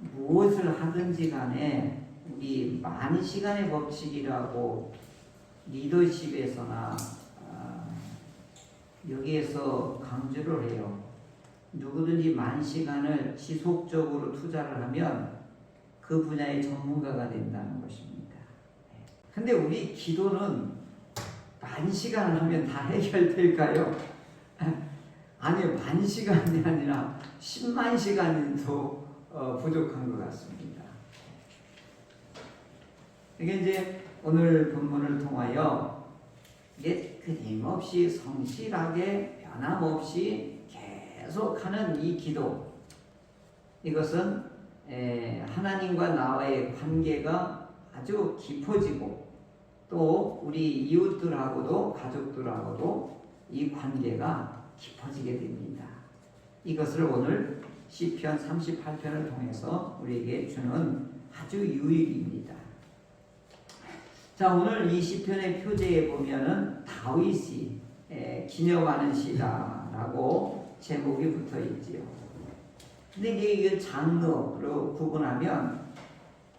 무엇을 하든지 간에 우리 만 시간의 법칙이라고 리더십에서나 아, 여기에서 강조를 해요. 누구든지 만 시간을 지속적으로 투자를 하면 그 분야의 전문가가 된다는 것입니다. 근데 우리 기도는 만 시간을 하면 다 해결될까요? 아니요, 만 시간이 아니라 10만 시간도 어, 부족한 것 같습니다. 이게 이제 오늘 본문을 통하여 이게 끊임없이 성실하게 변함없이 계속하는 이 기도 이것은 에, 하나님과 나와의 관계가 아주 깊어지고 또 우리 이웃들하고도 가족들하고도 이 관계가 깊어지게 됩니다. 이것을 오늘 시편 38편을 통해서 우리에게 주는 아주 유익입니다. 자 오늘 이 시편의 표제에 보면은 다윗이 에, 기념하는 시다라고 제목이 붙어 있지요. 근데 이게 이 장르로 구분하면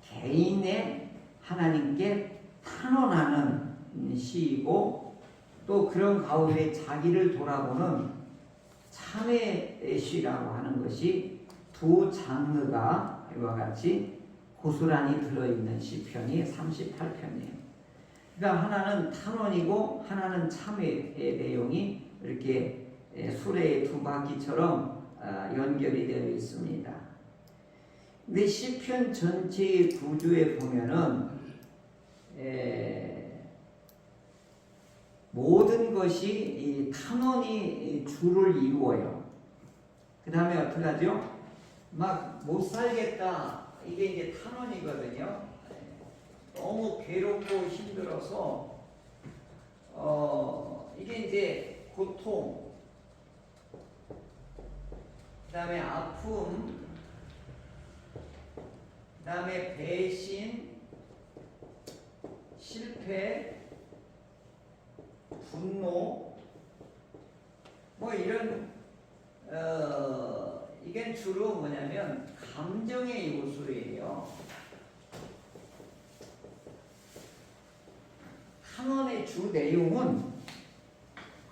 개인의 하나님께 탄원하는 시이고 또 그런 가운데 자기를 돌아보는 참회의 시라고 하는 것이 두 장르가 이와 같이 고스란히 들어있는 시편이 38편이에요. 그러니까 하나는 탄원이고 하나는 참회의 내용이 이렇게 수레의 두 바퀴처럼 아, 연결이 되어 있습니다. 근데 시편 전체의 구조에 보면은 에, 모든 것이 이 탄원이 주를 이루어요. 그 다음에 어떻게 하죠? 막 못 살겠다. 이게 이제 탄원이거든요. 너무 괴롭고 힘들어서 어 이게 이제 고통 그 다음에 아픔 그 다음에 배신 실패 분노 뭐 이런 어 이게 주로 뭐냐면 감정의 요소예요. 탄원의 주 내용은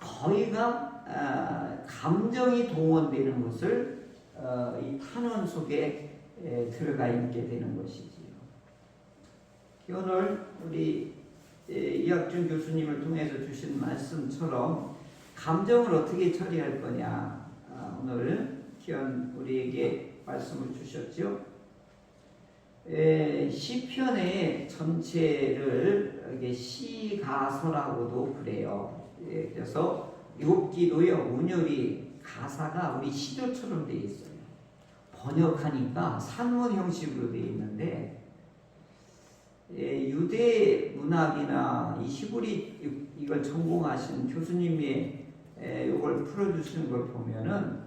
거의가 아, 감정이 동원되는 것을 어, 이 탄원 속에 에, 들어가 있게 되는 것이지요. 오늘 우리 에, 이학준 교수님을 통해서 주신 말씀처럼 감정을 어떻게 처리할 거냐 아, 오늘 기원 우리에게 말씀을 주셨죠. 에, 시편의 전체를 시가서라고도 그래요. 예, 그래서 욥기도요 운율이 가사가 우리 시조처럼 돼 있어요. 번역하니까 산문 형식으로 돼 있는데 예, 유대 문학이나 이 히브리 이걸 전공하신 교수님이 에, 이걸 풀어주시는 걸 보면은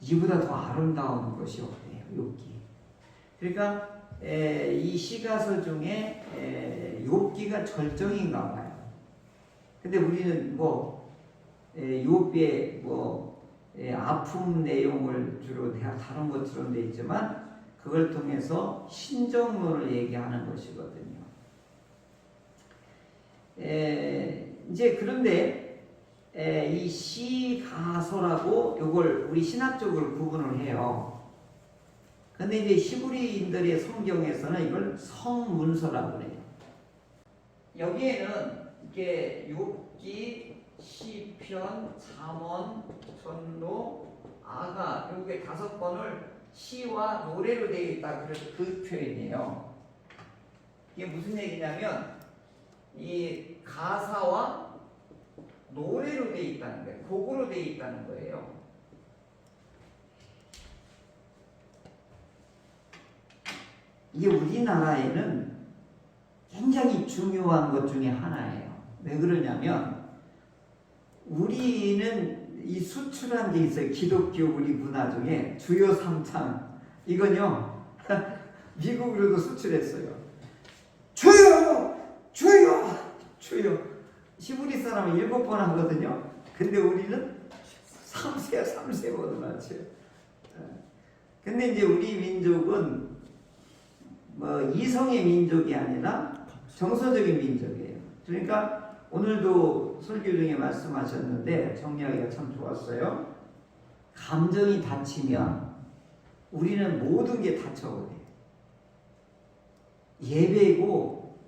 이보다 더 아름다운 것이 없대요. 욥기. 그러니까 에, 이 시가서 중에 에, 욥기가 절정인가 봐요. 근데 우리는 뭐 에, 욥의 뭐 에, 아픔 내용을 주로 다- 다룬 것처럼 돼 있지만 그걸 통해서 신정론을 얘기하는 것이거든요. 에, 이제 그런데 에, 이 시가서라고 이걸 우리 신학적으로 구분을 해요. 근데 이제 히브리인들의 성경에서는 이걸 성문서라고 그래요. 여기에는 이게 욥기, 시편, 잠언, 전도, 아가 이게 다섯 번을 시와 노래로 되어 있다. 그래서 그 표현이에요. 이게 무슨 얘기냐면 이 가사와 노래로 되어 있다는 거예요. 곡으로 되어 있다는 거예요. 이게 우리나라에는 굉장히 중요한 것 중에 하나예요. 왜 그러냐면 우리는 이 수출한 게 있어요. 기독교 우리 문화 중에 주요 삼창 이건요 미국으로도 수출했어요. 주요, 주요, 주요. 히브리 사람은 일곱 번 하거든요. 근데 우리는 삼세 삼세 번을 하죠. 근데 이제 우리 민족은 뭐 이성의 민족이 아니라 정서적인 민족이에요. 그러니까 오늘도 설교 중에 말씀하셨는데 정리하기가 참 좋았어요. 감정이 다치면 우리는 모든 게 다쳐버려요. 예배고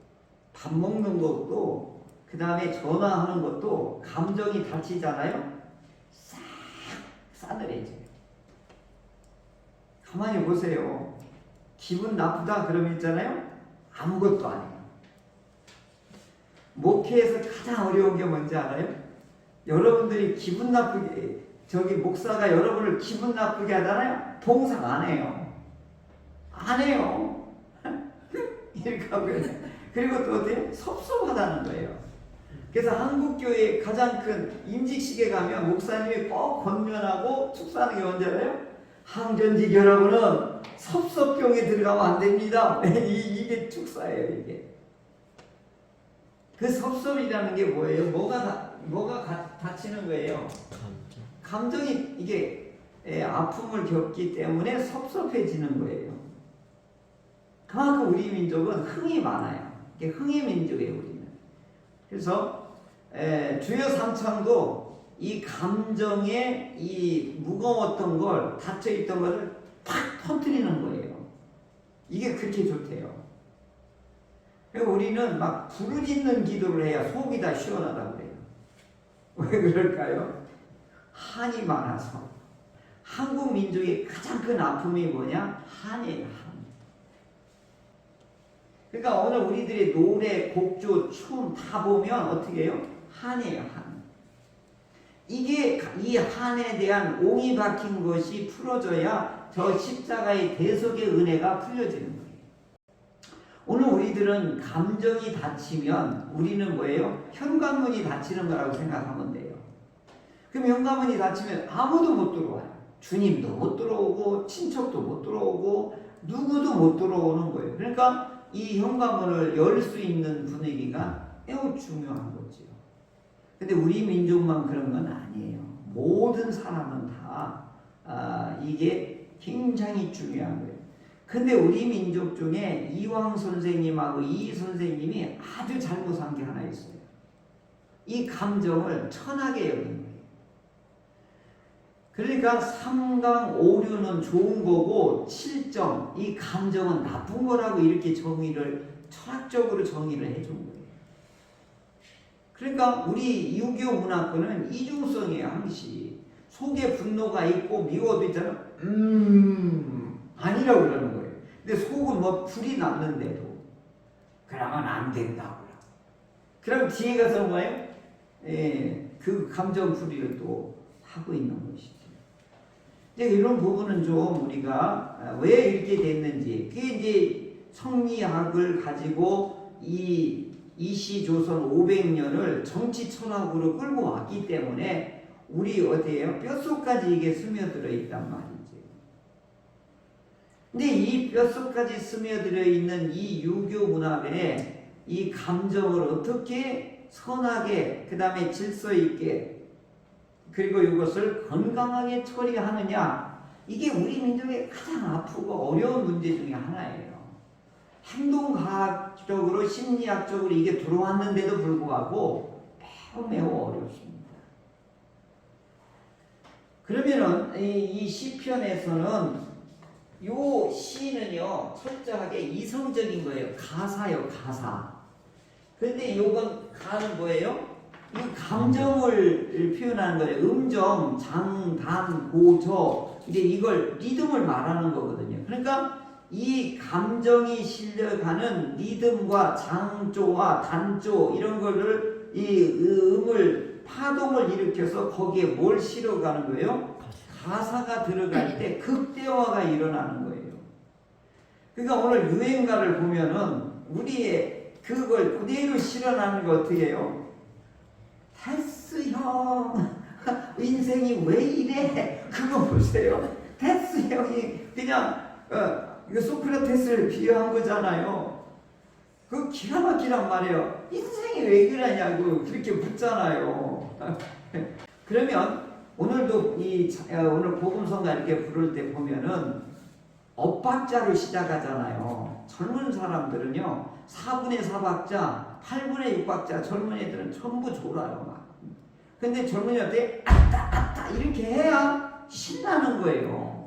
밥 먹는 것도 그 다음에 전화하는 것도 감정이 다치잖아요. 싹 싸늘해져요. 가만히 보세요. 기분 나쁘다 그러면 있잖아요. 아무것도 안 해요. 목회에서 가장 어려운 게 뭔지 알아요? 여러분들이 기분 나쁘게 저기 목사가 여러분을 기분 나쁘게 하잖아요. 봉사 안 해요. 안 해요. 이렇게 하고 그리고 또 어때요? 섭섭하다는 거예요. 그래서 한국 교회의 가장 큰 임직식에 가면 목사님이 꼭 권면하고 축사하는 게 알아요? 항전직 여러분은 섭섭병에 들어가면 안 됩니다. 이, 이게 축사예요, 이게. 그 섭섭이라는 게 뭐예요? 뭐가 다, 뭐가 가, 다치는 거예요? 감정. 감정이 이게 예, 아픔을 겪기 때문에 섭섭해지는 거예요. 그만큼 우리 민족은 흥이 많아요. 이게 흥의 민족이에요, 우리는. 그래서 에, 주요 삼창도 이 감정에 이 무거웠던 걸 닫혀 있던 것을 팍 터뜨리는 거예요. 이게 그렇게 좋대요. 그리고 우리는 막 부르짖는 기도를 해야 속이 다 시원하다고 그래요. 왜 그럴까요? 한이 많아서 한국 민족의 가장 큰 아픔이 뭐냐? 한이에요. 한. 그러니까 오늘 우리들의 노래, 곡조, 춤 다 보면 어떻게 해요? 한이에요. 한. 이게 이 한에 대한 옹이 박힌 것이 풀어져야 저 십자가의 대속의 은혜가 풀려지는 거예요. 오늘 우리들은 감정이 다치면 우리는 뭐예요? 현관문이 닫히는 거라고 생각하면 돼요. 그럼 현관문이 닫히면 아무도 못 들어와요. 주님도 못 들어오고 친척도 못 들어오고 누구도 못 들어오는 거예요. 그러니까 이 현관문을 열 수 있는 분위기가 매우 중요한 거지요. 근데 우리 민족만 그런 건 아니에요. 모든 사람은 다 아, 이게 굉장히 중요한 거예요. 근데 우리 민족 중에 이왕 선생님하고 이 선생님이 아주 잘못한 게 하나 있어요. 이 감정을 천하게 여긴 거예요. 그러니까 3강 5류는 좋은 거고 7점 이 감정은 나쁜 거라고 이렇게 정의를 철학적으로 정의를 해준 거예요. 그러니까 우리 유교 문화권은 이중성이에요 항시 속에 분노가 있고 미워도 있잖아 음 아니라고 그러는. 근데 속은 뭐 불이 났는데도 그러면 안 된다고 그럼 뒤에 가서 뭐예요? 예, 그 감정 풀이를 또 하고 있는 것이죠. 이제 이런 부분은 좀 우리가 아, 왜 이렇게 됐는지 그게 이제 성리학을 가지고 이 이시 조선 500년을 정치 철학으로 끌고 왔기 때문에 우리 어디에요? 뼛속까지 이게 스며들어 있단 말이지. 근데 이 뼛속까지 스며들어 있는 이 유교 문화에 이 감정을 어떻게 선하게 그 다음에 질서 있게 그리고 이것을 건강하게 처리하느냐 이게 우리 민족의 가장 아프고 어려운 문제 중에 하나예요. 행동과학적으로 심리학적으로 이게 들어왔는데도 불구하고 매우 매우 어렵습니다. 그러면은 이, 이 시편에서는 요 시는요 철저하게 이성적인 거예요. 가사요 가사. 근데 요건 가는 뭐예요? 이 감정을 표현하는 거예요. 음정, 장, 단, 고, 저 이제 이걸 리듬을 말하는 거거든요. 그러니까 이 감정이 실려가는 리듬과 장조와 단조 이런 거를 이 음을 파동을 일으켜서 거기에 뭘 실어가는 거예요? 가사가 들어갈 때 극대화가 일어나는 거예요. 그러니까 오늘 유행가를 보면은 우리의 그걸 그대로 실어나는 거 어떻게 해요? 테스 형 인생이 왜 이래? 그거 보세요. 테스 형이 그냥 어, 이거 소크라테스를 비유한 거잖아요. 그 기가 막히란 말이에요. 인생이 왜 그러냐고 그렇게 묻잖아요. 그러면 오늘도 이 자- 어, 오늘 복음성가 이렇게 부를 때 보면은 엇박자로 시작하잖아요. 젊은 사람들은요, 4분의 4박자, 8분의 6박자, 젊은 애들은 전부 졸아요, 막. 근데 젊은이한테 아따, 아따, 이렇게 해야 신나는 거예요.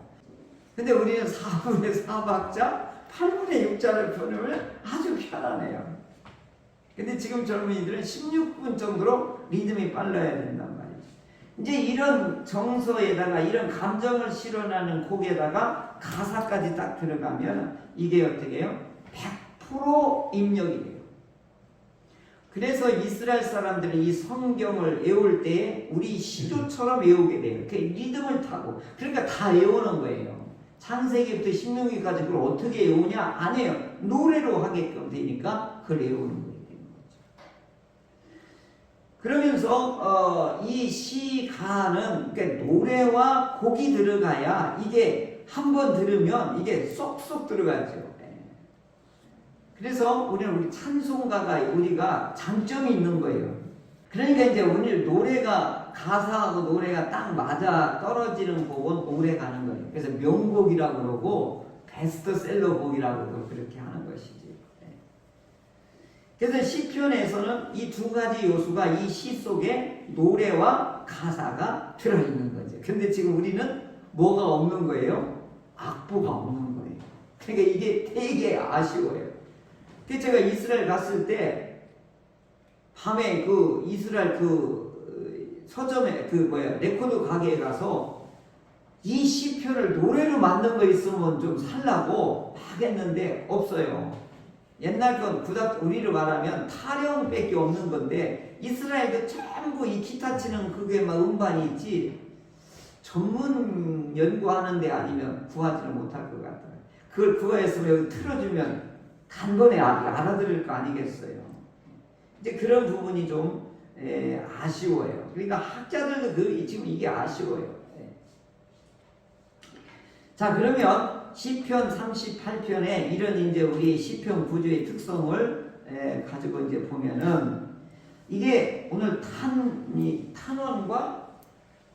근데 우리는 4분의 4박자, 8분의 6자를 펴놓으면 아주 편안해요. 근데 지금 젊은이들은 16분 정도로 리듬이 빨라야 말 이제 이런 정서에다가 이런 감정을 실어나는 곡에다가 가사까지 딱 들어가면 이게 어떻게 해요? 100% 입력이 돼요. 그래서 이스라엘 사람들은 이 성경을 외울 때 우리 시조처럼 외우게 돼요. 그 리듬을 타고. 그러니까 다 외우는 거예요. 창세기부터 신명기까지 그걸 어떻게 외우냐? 안 해요. 노래로 하게끔 되니까 그걸 외우는 거예요. 그러면서 어, 이 시가는 그러니까 노래와 곡이 들어가야 이게 한 번 들으면 이게 쏙쏙 들어가죠. 예. 그래서 우리는 우리 찬송가가 우리가 장점이 있는 거예요. 그러니까 이제 오늘 노래가 가사하고 노래가 딱 맞아 떨어지는 곡은 오래 가는 거예요. 그래서 명곡이라고 그러고 베스트셀러 곡이라고도 그렇게 하는 것이지. 예. 그래서 시편에서는 이 두 가지 요소가 이 시 속에 노래와 가사가 들어있는 거죠. 근데 지금 우리는 뭐가 없는 거예요? 악보가 없는 거예요. 그러니까 이게 되게 아쉬워요. 그래서 제가 이스라엘 갔을 때 밤에 그 이스라엘 그 서점에 그 뭐야 레코드 가게에 가서 이 시편을 노래로 만든 거 있으면 좀 살라고 막 했는데 없어요. 옛날 건 구닥 우리로 말하면 타령밖에 없는 건데 이스라엘도 전부 이 기타 치는 그게 막 음반이 있지 전문 연구하는데 아니면 구하지는 못할 것 같아요. 그걸 구하였으면 여기 틀어주면 단번에 아- 알아들을 거 아니겠어요. 이제 그런 부분이 좀 에, 아쉬워요. 그러니까 학자들도 그 지금 이게 아쉬워요. 예. 자 그러면 시편 38편에 이런 이제 우리 시편 구조의 특성을 에, 가지고 이제 보면은 이게 오늘 탄, 이 탄원과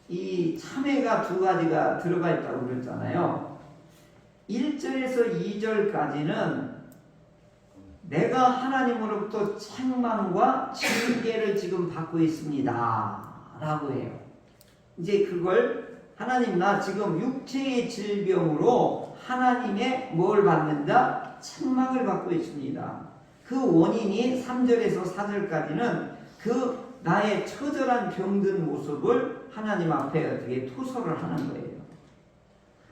이 참회가 두 가지가 들어가 있다고 그랬잖아요. 1절에서 2절까지는 내가 하나님으로부터 책망과 징계를 지금 받고 있습니다. 라고 해요. 이제 그걸 하나님 나 지금 육체의 질병으로 하나님의 뭘 받는다? 책망을 받고 있습니다. 그 원인이 3절에서 4절까지는 그 나의 처절한 병든 모습을 하나님 앞에 어떻게 토설을 하는 거예요.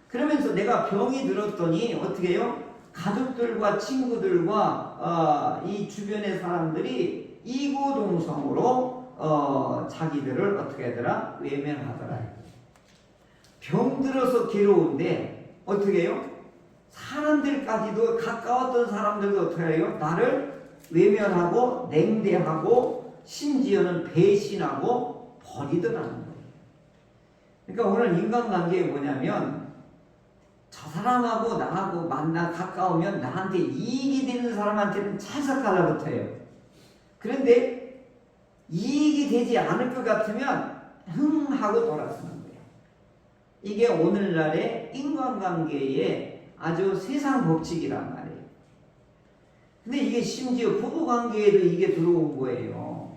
그러면서 내가 병이 들었더니 어떻게 해요? 가족들과 친구들과 어, 이 주변의 사람들이 이구동성으로 어, 자기들을 어떻게 하더라? 외면하더라. 병들어서 괴로운데 어떻게 해요? 사람들까지도 가까웠던 사람들도 어떻게 해요? 나를 외면하고 냉대하고 심지어는 배신하고 버리더라는 거예요. 그러니까 오늘 인간관계에 뭐냐면 저 사람하고 나하고 만나 가까우면 나한테 이익이 되는 사람한테는 찰싹 달라붙어요. 그런데 이익이 되지 않을 것 같으면 흥 하고 돌아서는. 이게 오늘날의 인간관계의 아주 세상 법칙이란 말이에요. 근데 이게 심지어 부부관계에도 이게 들어온 거예요.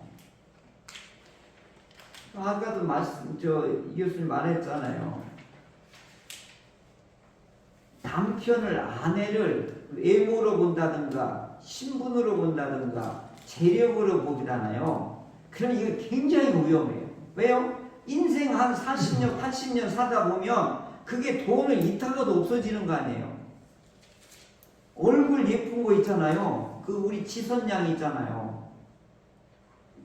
아까도 말씀 저 이 교수님 말했잖아요. 남편을 아내를 외모로 본다든가 신분으로 본다든가 재력으로 보잖아요. 그럼 이거 굉장히 위험해요. 왜요? 인생 한 40년, 80년 사다 보면 그게 돈을 이타가도 없어지는 거 아니에요. 얼굴 예쁜 거 있잖아요. 그 우리 지선 양 있잖아요.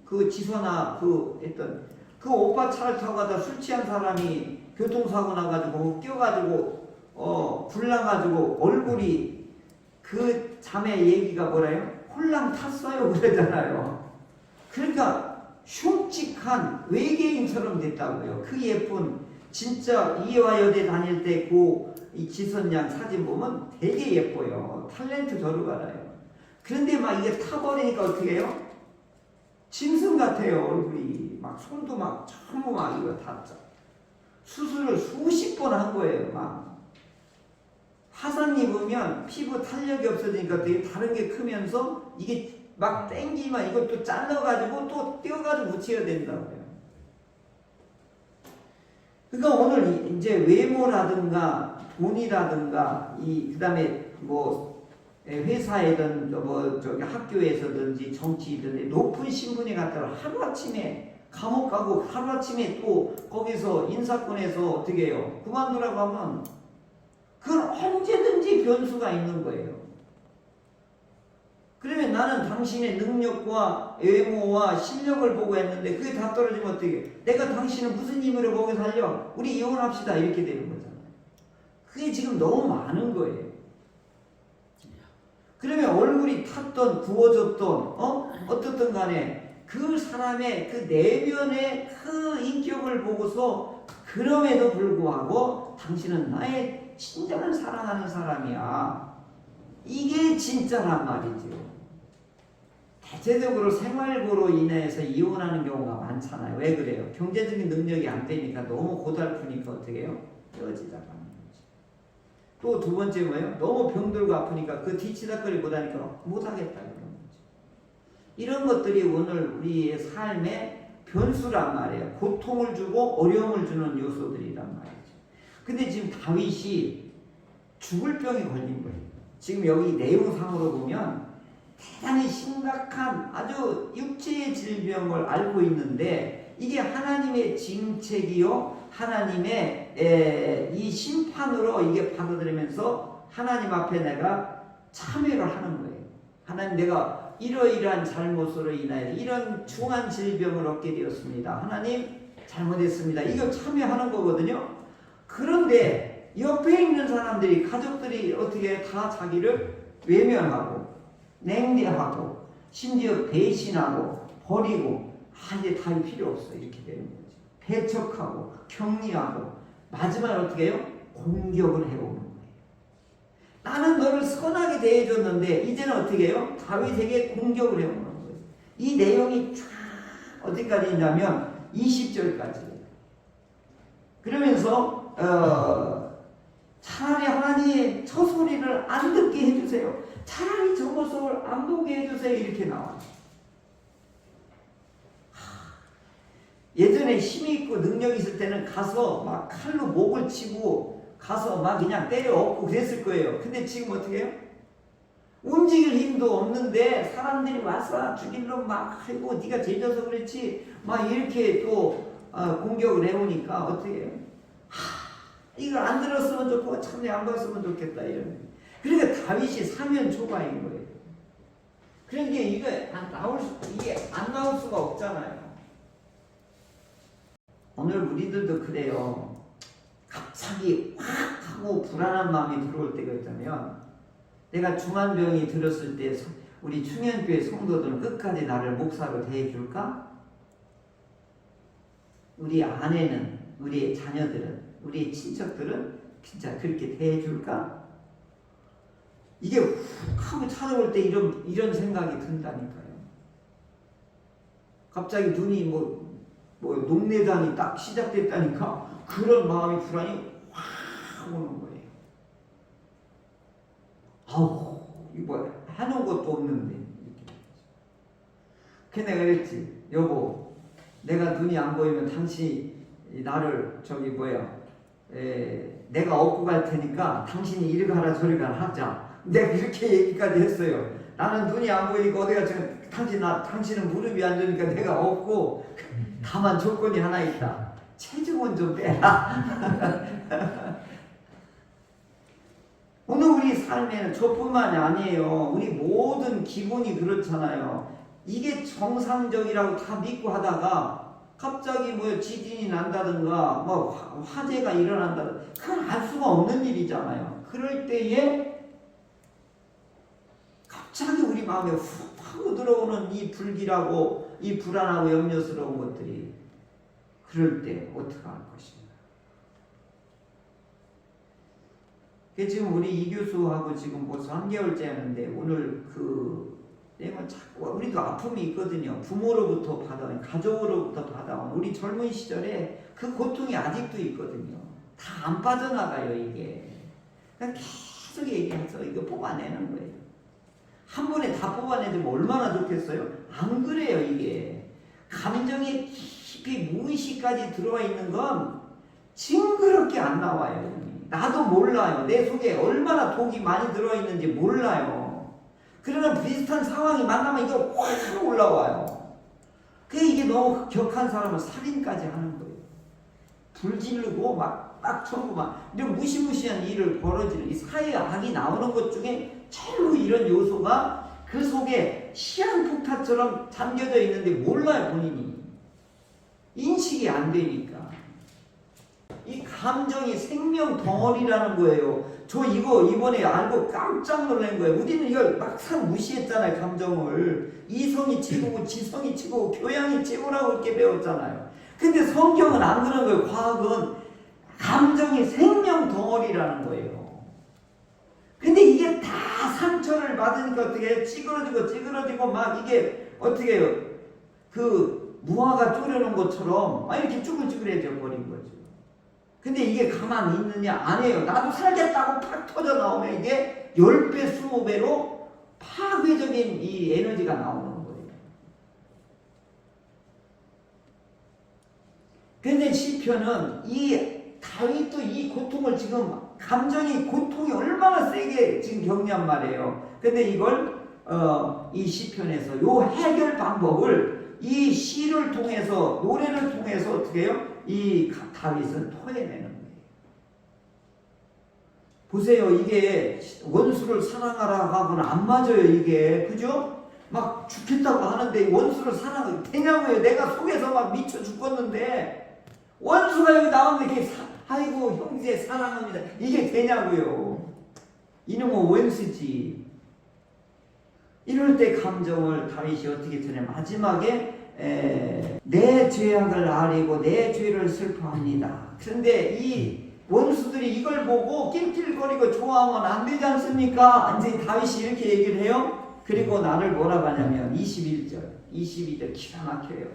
그 지선아 그 했던 그 오빠 차를 타고 가다 술 취한 사람이 교통사고 나가지고 껴가지고 어 불나가지고 얼굴이 그 자매 얘기가 뭐래요? 홀랑 탔어요 그러잖아요. 그러니까 흉측한 외계인처럼 됐다고요. 그 예쁜 진짜 이화 여대 다닐 때그이 지선 양 사진 보면 되게 예뻐요. 탤런트 저로 가라요. 그런데 막 이게 타버리니까 어떻게 해요? 짐승 같아요 얼굴이 막 손도 막 전부 막 이거 탔죠. 수술을 수십 번 한 거예요 막 화상 입으면 피부 탄력이 없어지니까 되게 다른 게 크면서 이게 막 땡기면 이걸 또 잘라가지고 또 띄어가지고 붙여야 된다고요. 그러니까 오늘 이- 이제 외모라든가 돈이라든가 이 그다음에 뭐 회사에든 뭐 저기 학교에서든지 정치든 높은 신분에 갔다가 하루 아침에 감옥 가고 하루 아침에 또 거기서 인사권에서 어떻게 해요? 그만두라고 하면 그건 언제든지 변수가 있는 거예요. 그러면 나는 당신의 능력과 외모와 실력을 보고 했는데 그게 다 떨어지면 어떻게 해? 내가 당신을 무슨 힘으로 보고 살려? 우리 이혼합시다 이렇게 되는 거잖아요. 그게 지금 너무 많은 거예요. 그러면 얼굴이 탔던 구워졌던 어 어떻든 간에 그 사람의 그 내면의 그 인격을 보고서 그럼에도 불구하고 당신은 나의 진정한 사랑하는 사람이야. 이게 진짜란 말이죠. 대체적으로 생활고로 인해서 이혼하는 경우가 많잖아요. 왜 그래요? 경제적인 능력이 안 되니까 너무 고달프니까 어떻게 해요? 헤어지자고 하는 거지. 또 두 번째 뭐예요? 너무 병들고 아프니까 그 뒤치다거리 못하니까 못하겠다 이런 거지. 이런 것들이 오늘 우리의 삶의 변수란 말이에요. 고통을 주고 어려움을 주는 요소들이란 말이죠. 근데 지금 다윗이 죽을 병이 걸린 거예요. 지금 여기 내용상으로 보면 대단히 심각한 아주 육체의 질병을 앓고 있는데 이게 하나님의 징책이요 하나님의 에, 이 심판으로 이게 받아들이면서 하나님 앞에 내가 참회를 하는 거예요. 하나님 내가 이러이러한 잘못으로 인하여 이런 중한 질병을 얻게 되었습니다. 하나님 잘못했습니다. 이거 참회하는 거거든요. 그런데 옆에 있는 사람들이 가족들이 어떻게 다 자기를 외면하고 냉대하고 심지어 배신하고 버리고 아 이제 답이 필요 없어 이렇게 되는 거죠. 배척하고 격리하고 마지막에 어떻게 해요? 공격을 해오는 거예요. 나는 너를 선하게 대해줬는데 이제는 어떻게 해요? 다윗에게 공격을 해오는 거예요. 이 내용이 쫙 어디까지 있냐면 20절까지. 그러면서 어, 차라리 하나님 저 소리를 안 듣게 해주세요. 차라리 저 모습을 안 보게 해주세요. 이렇게 나와요. 예전에 힘이 있고 능력이 있을 때는 가서 막 칼로 목을 치고 가서 막 그냥 때려 엎고 그랬을 거예요. 근데 지금 어떻게 해요? 움직일 힘도 없는데 사람들이 와서 죽일러 막 하고 네가 제져서 그렇지 막 이렇게 또 어, 공격을 해오니까 어떻게 해요? 하, 이걸 안 들었으면 좋고 참내 안 봤으면 좋겠다 이런. 그러니까 다윗이 사면 초과인 거예요. 그러니까 이게 안 나올 수 이게 안 나올 수가 없잖아요. 오늘 우리들도 그래요. 갑자기 확 하고 불안한 마음이 들어올 때가 있다면 내가 중환병이 들었을 때 서- 우리 충현교회 성도들은 끝까지 나를 목사로 대해줄까? 우리 아내는 우리 자녀들은 우리 친척들은 진짜 그렇게 대해줄까? 이게 훅 하고 찾아올 때 이런 이런 생각이 든다니까요. 갑자기 눈이 뭐, 뭐 녹내장이 딱 시작됐다니까 그런 마음이 불안이 확 오는 거예요. 아우 이거 해놓은 것도 없는데. 그 내가 그랬지 여보 내가 눈이 안 보이면 당신이 나를 저기 뭐야 에, 내가 업고 갈 테니까 당신이 이리 가라 저리 가라 하자 내가 그렇게 얘기까지 했어요 나는 눈이 안 보이니까 어디가 지금 당신 나 당신은 무릎이 안 좋으니까 내가 없고 다만 조건이 하나 있다 체중은 좀 빼라 오늘 우리 삶에는 저뿐만이 아니에요. 우리 모든 기본이 그렇잖아요. 이게 정상적이라고 다 믿고 하다가 갑자기 뭐 지진이 난다든가 뭐 화- 화재가 일어난다든가 그건 알 수가 없는 일이잖아요. 그럴 때에 갑자기 우리 마음에 훅 하고 들어오는 이 불길하고 이 불안하고 염려스러운 것들이 그럴 때 어떻게 할 것인가? 그 지금 우리 이 교수하고 지금 벌써 3개월째 하는데 오늘 그 내가 자꾸 우리도 아픔이 있거든요. 부모로부터 받아온 가족으로부터 받아온 우리 젊은 시절에 그 고통이 아직도 있거든요. 다 안 빠져나가요 이게. 계속 얘기해서 이거 뽑아내는 거예요. 한 번에 다 뽑아내주면 얼마나 좋겠어요? 안 그래요 이게. 감정이 깊이 무의식까지 들어와 있는 건 징그럽게 안 나와요. 나도 몰라요. 내 속에 얼마나 독이 많이 들어와 있는지 몰라요. 그러면 비슷한 상황이 만나면 이거 확 올라와요. 그게 이게 너무 격한 사람은 살인까지 하는 거예요. 불 지르고 막, 막 쳐고 막, 이런 무시무시한 일을 벌어지는 이 사회 악이 나오는 것 중에 전부 이런 요소가 그 속에 시한폭탄처럼 잠겨져 있는데 몰라요, 본인이. 인식이 안 되니까. 이 감정이 생명 덩어리라는 거예요. 저 이거 이번에 알고 깜짝 놀란 거예요. 우리는 이걸 막상 무시했잖아요, 감정을. 이성이 최고고 지성이 최고고 교양이 최고라고 이렇게 배웠잖아요. 근데 성경은 안 그런 거예요. 과학은 감정이 생명 덩어리라는 거예요. 근데 이게 다 상처를 받으니까 어떻게 해요? 찌그러지고 찌그러지고 막 이게 어떻게 해요? 그 무화과 쪼려놓은 것처럼 막 이렇게 쭈글쭈글해져 버린 거죠. 근데 이게 가만히 있느냐? 아니에요. 나도 살겠다고 팍 터져 나오면 이게 10배, 20배로 파괴적인 이 에너지가 나오는 거예요. 근데 시편은 이 다윗도 이 고통을 지금 감정이 고통이 얼마나 세게 지금 겪냔 말이에요. 근데 이걸 어, 이 시편에서 요 해결 방법을 이 시를 통해서 노래를 통해서 어떻게 해요? 이 가- 다윗은 토해내는 거예요. 보세요. 이게 원수를 사랑하라 하고는 안 맞아요. 이게 그죠? 막 죽겠다고 하는데 원수를 사랑하게 되냐고요. 내가 속에서 막 미쳐 죽겠는데 원수가 여기 나오는데 이게 사- 아이고 형제 사랑합니다. 이게 되냐고요. 이놈은 원수지. 이럴 때 감정을 다윗이 어떻게 전해 마지막에 에, 내 죄악을 아리고 내 죄를 슬퍼합니다. 그런데 이 원수들이 이걸 보고 낄낄거리고 좋아하면 안 되지 않습니까? 이제 다윗이 이렇게 얘기를 해요. 그리고 나를 뭐라고 하냐면 21절, 22절 기가 막혀요.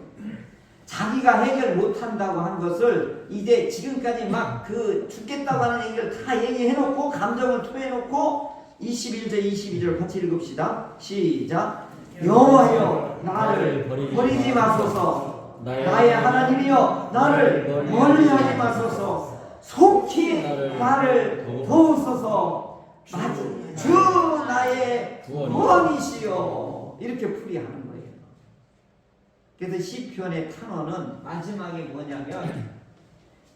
자기가 해결 못한다고 한 것을 이제 지금까지 막 그 죽겠다고 하는 얘기를 다 얘기해놓고 감정을 토해놓고 21절, 22절 같이 읽읍시다. 시작. 여호와여 나를 버리지 마소서 나의 하나님이여 나를 멀리 하지 마소서 속히 나를 도우소서 맞- 주 나의 구원이시여 이렇게 풀이하는. 그래서 시편의 탄원은 마지막에 뭐냐면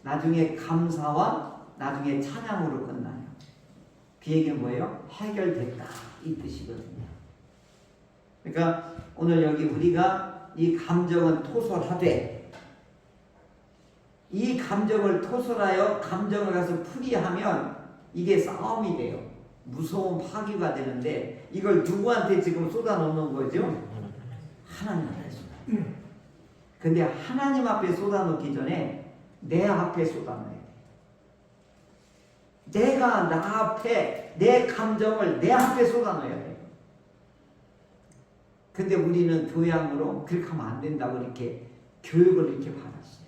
나중에 감사와 나중에 찬양으로 끝나요. 그 얘기는 뭐예요? 해결됐다 이 뜻이거든요. 그러니까 오늘 여기 우리가 이 감정은 토설하되 이 감정을 토설하여 감정을 가서 풀이하면 이게 싸움이 돼요. 무서운 파괴가 되는데 이걸 누구한테 지금 쏟아놓는 거죠? 하나님 앞에 쏟아. 근데 하나님 앞에 쏟아놓기 전에 내 앞에 쏟아놔야 돼. 내가 나 앞에 내 감정을 내 앞에 쏟아놓아야 돼. 근데 우리는 교양으로 그렇게 하면 안 된다고 이렇게 교육을 이렇게 받았어요.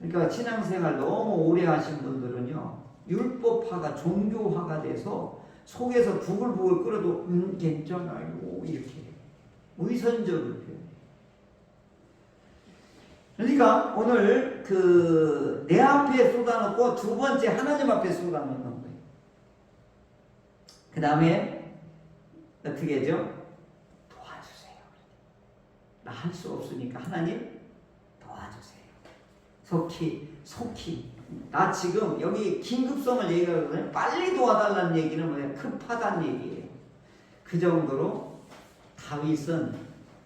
그러니까 신앙생활 너무 오래 하신 분들은요, 율법화가 종교화가 돼서 속에서 부글부글 끓어도, 음, 괜찮아요. 이렇게. 의선적으로 표현해요. 그러니까 오늘 그 내 앞에 쏟아놓고 두 번째 하나님 앞에 쏟아놓는 거예요. 그 다음에 어떻게 하죠? 도와주세요. 나 할 수 없으니까 하나님 도와주세요. 속히 속히 나 지금 여기 긴급성을 얘기하거든요. 빨리 도와달라는 얘기는 뭐예요? 급하다는 얘기예요. 그 정도로 다윗은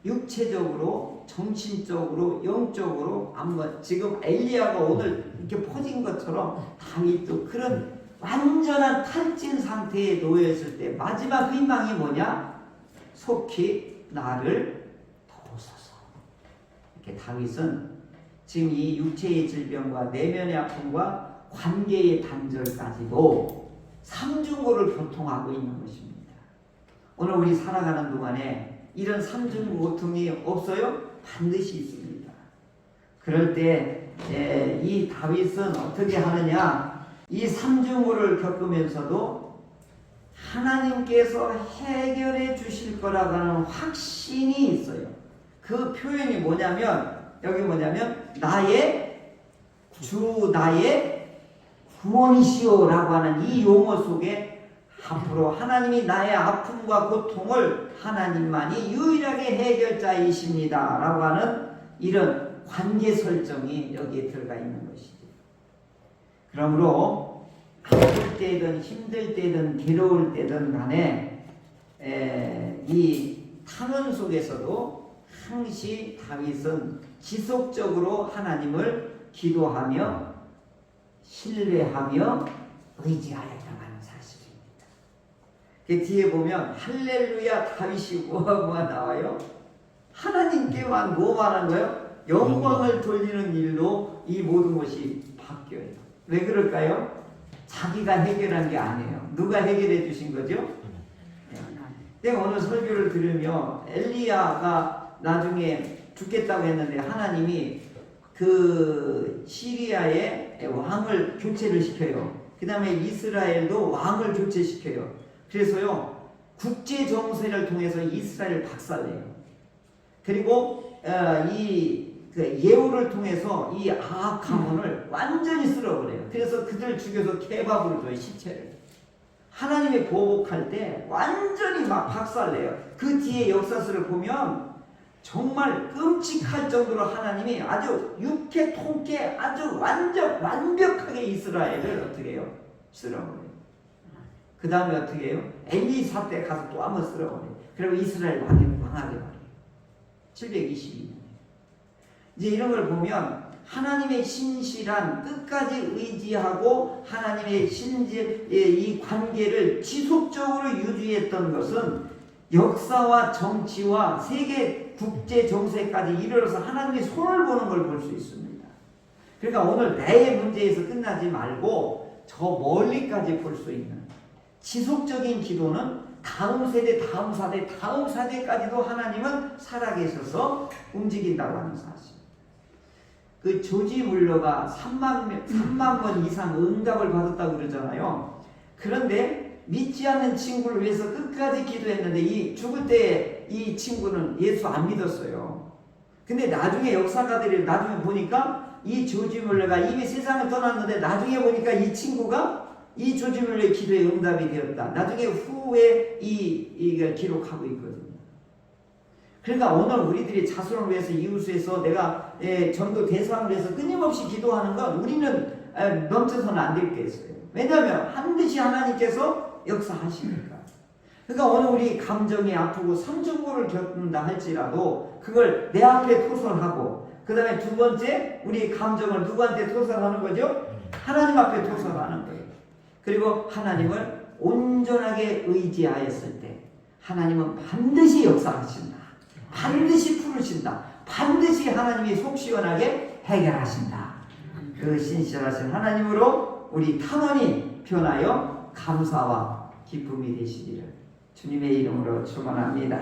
육체적으로, 정신적으로, 영적으로 한번 지금 엘리야가 오늘 이렇게 퍼진 것처럼 다윗도 그런 완전한 탈진 상태에 놓여 있을 때 마지막 희망이 뭐냐? 속히 나를 도우소서. 이렇게 다윗은 지금 이 육체의 질병과 내면의 아픔과 관계의 단절까지도 삼중고를 교통하고 있는 것입니다. 오늘 우리 살아가는 동안에 이런 삼중 고통이 없어요? 반드시 있습니다. 그럴 때 이 다윗은 어떻게 하느냐? 이 삼중고를 겪으면서도 하나님께서 해결해 주실 거라고 하는 확신이 있어요. 그 표현이 뭐냐면 여기 뭐냐면 나의 주 나의 구원이시오라고 하는 이 용어 속에 앞으로 하나님이 나의 아픔과 고통을 하나님만이 유일하게 해결자이십니다 라고 하는 이런 관계 설정이 여기에 들어가 있는 것이죠. 그러므로 아플 때든 힘들 때든 괴로울 때든 간에 에, 이 탄원 속에서도 항시 다윗은 지속적으로 하나님을 기도하며 신뢰하며 사실입니다. 그 뒤에 보면 할렐루야 다윗이 뭐가 나와요? 하나님께만 뭐만 한 거예요? 영광을 돌리는 일로 이 모든 것이 바뀌어요. 왜 그럴까요? 자기가 해결한 게 아니에요. 누가 해결해 주신 거죠? 내가 오늘 설교를 들으며 엘리야가 나중에 죽겠다고 했는데 하나님이 그 시리아의 왕을 교체를 시켜요. 그 다음에 이스라엘도 왕을 교체시켜요. 그래서요 국제 정세를 통해서 이스라엘 박살내요. 그리고 어, 이 그 예후를 통해서 이 아합 가문을 완전히 쓸어버려요. 그래서 그들 죽여서 케밥으로 줘요 시체를. 하나님이 보복할 때 완전히 막 박살내요. 그 뒤에 역사서를 보면 정말 끔찍할 정도로 하나님이 아주 육회 통쾌 아주 완전 완벽하게 이스라엘을 어떻게 해요? 쓸어버려요. 그 다음에 어떻게 해요? 엘리사 때 가서 또 한번 쓸어버려요. 그리고 이스라엘 왕이 망하게 말이에요. 722년. 이제 이런 걸 보면 하나님의 신실한 끝까지 의지하고 하나님의 신실 이 관계를 지속적으로 유지했던 것은 역사와 정치와 세계 국제 정세까지 이르러서 하나님의 손을 보는 걸 볼 수 있습니다. 그러니까 오늘 내 문제에서 끝나지 말고 저 멀리까지 볼 수 있는 지속적인 기도는 다음 세대, 다음 세대, 다음 세대까지도 하나님은 살아계셔서 움직인다고 하는 사실. 그 조지 물러가 3만, 명- 3만 번 이상 응답을 받았다고 그러잖아요. 그런데 믿지 않는 친구를 위해서 끝까지 기도했는데 이 죽을 때 이 친구는 예수 안 믿었어요. 근데 나중에 역사가들이 나중에 보니까 이 조지 물러가 이미 세상을 떠났는데 나중에 보니까 이 친구가 이 조지 물러의 기도에 응답이 되었다. 나중에 후에 이, 이걸 기록하고 있거든요. 그러니까 오늘 우리들이 자손을 위해서 이웃을 위해서 내가 예, 전도 대상을 위해서 끊임없이 기도하는 건 우리는 에, 멈춰서는 안 되겠어요. 왜냐하면 반드시 하나님께서 역사하시니까. 그러니까 오늘 우리 감정이 아프고 삼중고를 겪는다 할지라도 그걸 내 앞에 토설하고 그 다음에 두 번째 우리 감정을 누구한테 토설하는 거죠? 하나님 앞에 토설하는 거예요. 그리고 하나님을 온전하게 의지하였을 때 하나님은 반드시 역사하신다. 반드시 풀으신다. 반드시 하나님이 속 시원하게 해결하신다. 그 신실하신 하나님으로 우리 탄원이 변하여 감사와 기쁨이 되시기를 주님의 이름으로 축원합니다.